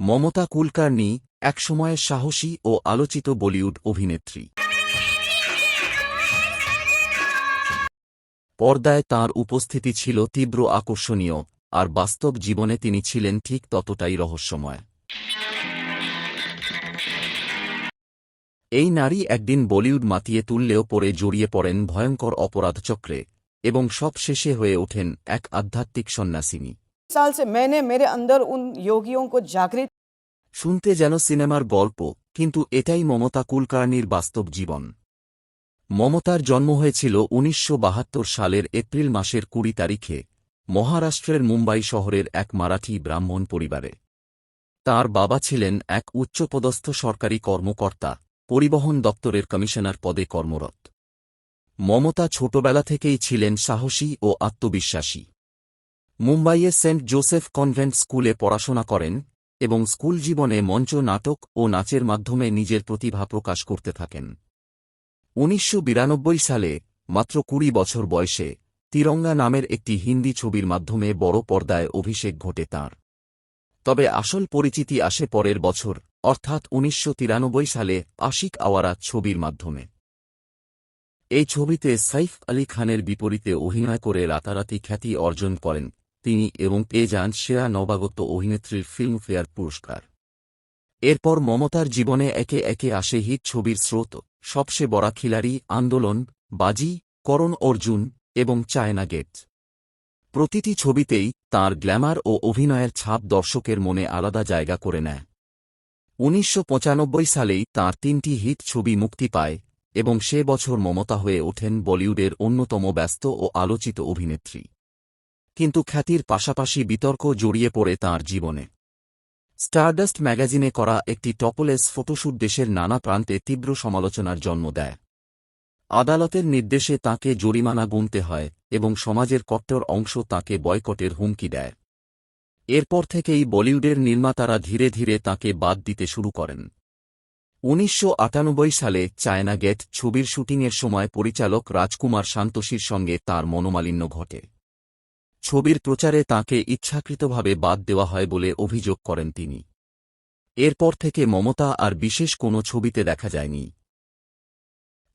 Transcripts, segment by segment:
মমতা কুলকার্নি, একসময়ের সাহসী ও আলোচিত বলিউড অভিনেত্রী। পর্দায় তার উপস্থিতি ছিল তীব্র আকর্ষণীয়, আর বাস্তব জীবনে তিনি ছিলেন ঠিক ততটাই রহস্যময়। এই নারী একদিন বলিউড মাতিয়ে তুললেও পরে জড়িয়ে পড়েন ভয়ঙ্কর অপরাধচক্রে এবং সব শেষে হয়ে ওঠেন এক আধ্যাত্মিক সন্ন্যাসিনী। साल से मैंने मेरे अंदर उन योगियों को जागृत শুনতে যেন সিনেমার গল্প কিন্তু এটাই মমতা কুলকার্নির বাস্তব জীবন মমতার জন্ম হয়েছিল উনিশশো সালের এপ্রিল মাসের কুড়ি তারিখে মহারাষ্ট্রের মুম্বাই শহরের এক মারাঠি ব্রাহ্মণ পরিবারে তার বাবা ছিলেন এক উচ্চপদস্থ সরকারি কর্মকর্তা পরিবহন দপ্তরের কমিশনার পদে কর্মরত মমতা ছোটবেলা থেকেই ছিলেন সাহসী ও আত্মবিশ্বাসী মুম্বাইয়ের সেন্ট জোসেফ কনভেন্ট স্কুলে পড়াশোনা করেন এবং স্কুল জীবনে মঞ্চ, নাটক ও নাচের মাধ্যমে নিজের প্রতিভা প্রকাশ করতে থাকেন। উনিশশো বিরানব্বই সালে, মাত্র কুড়ি বছর বয়সে, তিরঙ্গা নামের একটি হিন্দি ছবির মাধ্যমে বড় পর্দায় অভিষেক ঘটে তাঁর। তবে আসল পরিচিতি আসে পরের বছর, অর্থাৎ উনিশশো তিরানব্বই সালে আশিক আওয়ারাত ছবির মাধ্যমে। এই ছবিতে সাইফ আলী খানের বিপরীতে অভিনয় করে রাতারাতি খ্যাতি অর্জন করেন তিনি এবং পেয়ে যান সেরা নবাগত অভিনেত্রীর ফিল্মফেয়ার পুরস্কার। এরপর মমতার জীবনে একে একে আসে হিট ছবির স্রোত, সবসে বড়া খিলাড়ি, আন্দোলন, বাজি, করণ অর্জুন এবং চায়না গেট প্রতিটি ছবিতেই তার গ্ল্যামার ও অভিনয়ের ছাপ দর্শকের মনে আলাদা জায়গা করে নেয়। উনিশশো পঁচানব্বই সালেই তাঁর তিনটি হিট ছবি মুক্তি পায় এবং সে বছর মমতা হয়ে ওঠেন বলিউডের অন্যতম ব্যস্ত ও আলোচিত অভিনেত্রী। কিন্তু খ্যাতির পাশাপাশি বিতর্ক জড়িয়ে পড়ে তাঁর জীবনে। স্টারডাস্ট ম্যাগাজিনে করা একটি টপলেস ফটোশ্যুট দেশের নানা প্রান্তে তীব্র সমালোচনার জন্ম দেয়। আদালতের নির্দেশে তাঁকে জরিমানা গুনতে হয় এবং সমাজের কট্টর অংশ তাঁকে বয়কটের হুমকি দেয়। এরপর থেকেই বলিউডের নির্মাতারা ধীরে ধীরে তাঁকে বাদ দিতে শুরু করেন। উনিশশো আটানব্বই সালে চায়না গেট ছবির শুটিংয়ের সময় পরিচালক রাজকুমার সান্তোষীর সঙ্গে তার মনোমালিন্য ঘটে। ছবির প্রচারে তাঁকে ইচ্ছাকৃতভাবে বাদ দেওয়া হয় বলে অভিযোগ করেন তিনি। এরপর থেকে মমতা আর বিশেষ কোনো ছবিতে দেখা যায়নি।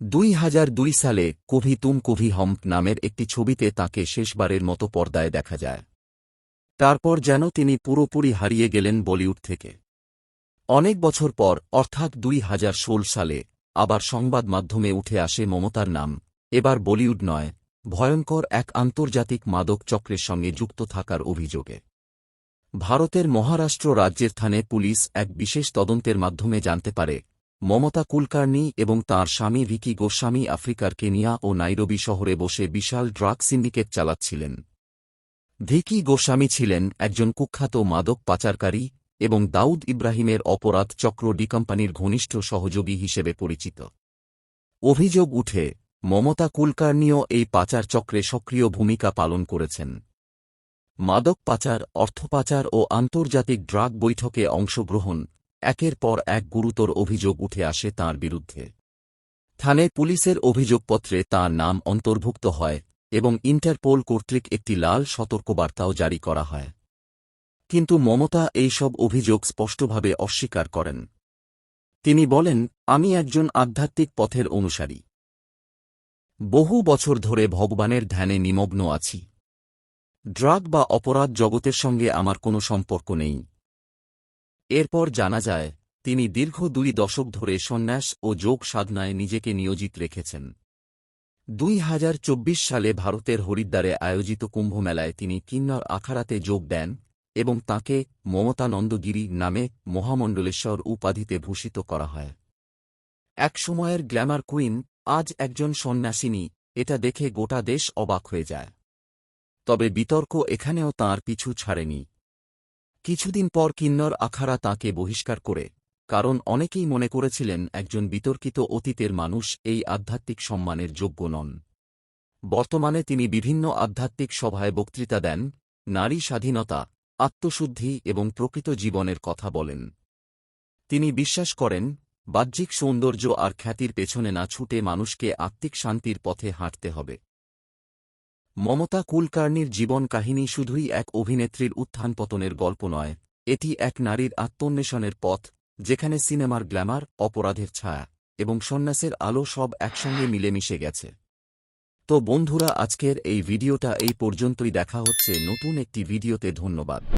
দুই হাজার দুই সালে কভি তুম কভি হম নামের একটি ছবিতে তাকে শেষবারের মতো পর্দায় দেখা যায়। তারপর যেন তিনি পুরোপুরি হারিয়ে গেলেন বলিউড থেকে। অনেক বছর পর, অর্থাৎ দুই হাজার ষোল সালে, আবার সংবাদ মাধ্যমে উঠে আসে মমতার নাম। এবার বলিউড নয় ভয়ঙ্কর এক আন্তর্জাতিক মাদক চক্রের সঙ্গে যুক্ত থাকার অভিযোগে। ভারতের মহারাষ্ট্র রাজ্যের থানে পুলিশ এক বিশেষ তদন্তের মাধ্যমে জানতে পারে, মমতা কুলকার্নি এবং তার স্বামী ভিকি গোস্বামী আফ্রিকার কেনিয়া ও নাইরোবি শহরে বসে বিশাল ড্রাগ সিন্ডিকেট চালাচ্ছিলেন। ভিকি গোস্বামী ছিলেন একজন কুখ্যাত মাদক পাচারকারী এবং দাউদ ইব্রাহিমের অপরাধ চক্র ডি কোম্পানির ঘনিষ্ঠ সহযোগী হিসেবে পরিচিত। অভিযোগ উঠে মমতা কুলকার্নিও এই পাচার চক্রে সক্রিয় ভূমিকা পালন করেছেন। মাদক পাচার, অর্থ পাচার ও আন্তর্জাতিক ড্রাগ বৈঠকে অংশগ্রহণ, একের পর এক গুরুতর অভিযোগ উঠে আসে তার বিরুদ্ধে। থানে পুলিশের অভিযোগপত্রে তার নাম অন্তর্ভুক্ত হয় এবং ইন্টারপোল কর্তৃক একটি লাল সতর্কবার্তাও জারি করা হয়। কিন্তু মমতা এই সব অভিযোগ স্পষ্টভাবে অস্বীকার করেন। তিনি বলেন, আমি একজন আধ্যাত্মিক পথের অনুসারী। বহু বছর ধরে ভগবানের ধ্যানে নিমগ্ন আছি। ড্রাগ বা অপরাধ জগতের সঙ্গে আমার কোনো সম্পর্ক নেই। এরপর জানা যায়, তিনি দীর্ঘ দুই দশক ধরে সন্ন্যাস ও যোগ সাধনায় নিজেকে নিয়োজিত রেখেছেন। দুই হাজার চব্বিশ সালে ভারতের হরিদ্বারে আয়োজিত কুম্ভমেলায় তিনি কিন্নর আখাড়াতে যোগ দেন এবং তাঁকে মমতানন্দগিরি নামে মহামণ্ডলেশ্বর উপাধিতে ভূষিত করা হয়। এক সময়ের গ্ল্যামার কুইন আজ একজন সন্ন্যাসিনী, এটা দেখে গোটা দেশ অবাক হয়ে যায়। তবে বিতর্ক এখানেও তাঁর পিছু ছাড়েনি। কিছুদিন পর কিন্নর আখাড়া তাঁকে বহিষ্কার করে, কারণ অনেকেই মনে করেছিলেন একজন বিতর্কিত অতীতের মানুষ এই আধ্যাত্মিক সম্মানের যোগ্য নন। বর্তমানে তিনি বিভিন্ন আধ্যাত্মিক সভায় বক্তৃতা দেন, নারী স্বাধীনতা, আত্মশুদ্ধি এবং প্রকৃত জীবনের কথা বলেন। তিনি বিশ্বাস করেন বাহ্যিক সৌন্দর্য আর খ্যাতির পেছনে না ছুটে মানুষকে আত্মিক শান্তির পথে হাঁটতে হবে। মমতা কুলকার্নির জীবন কাহিনী শুধুই এক অভিনেত্রীর উত্থান পতনের গল্প নয়, এটি এক নারীর আত্মন্বেষণের পথ, যেখানে সিনেমার গ্ল্যামার, অপরাধের ছায়া এবং সন্ন্যাসের আলো সব একসঙ্গে মিলেমিশে গেছে। তো বন্ধুরা, আজকের এই ভিডিওটা এই পর্যন্তই। দেখা হচ্ছে নতুন একটি ভিডিওতে। ধন্যবাদ।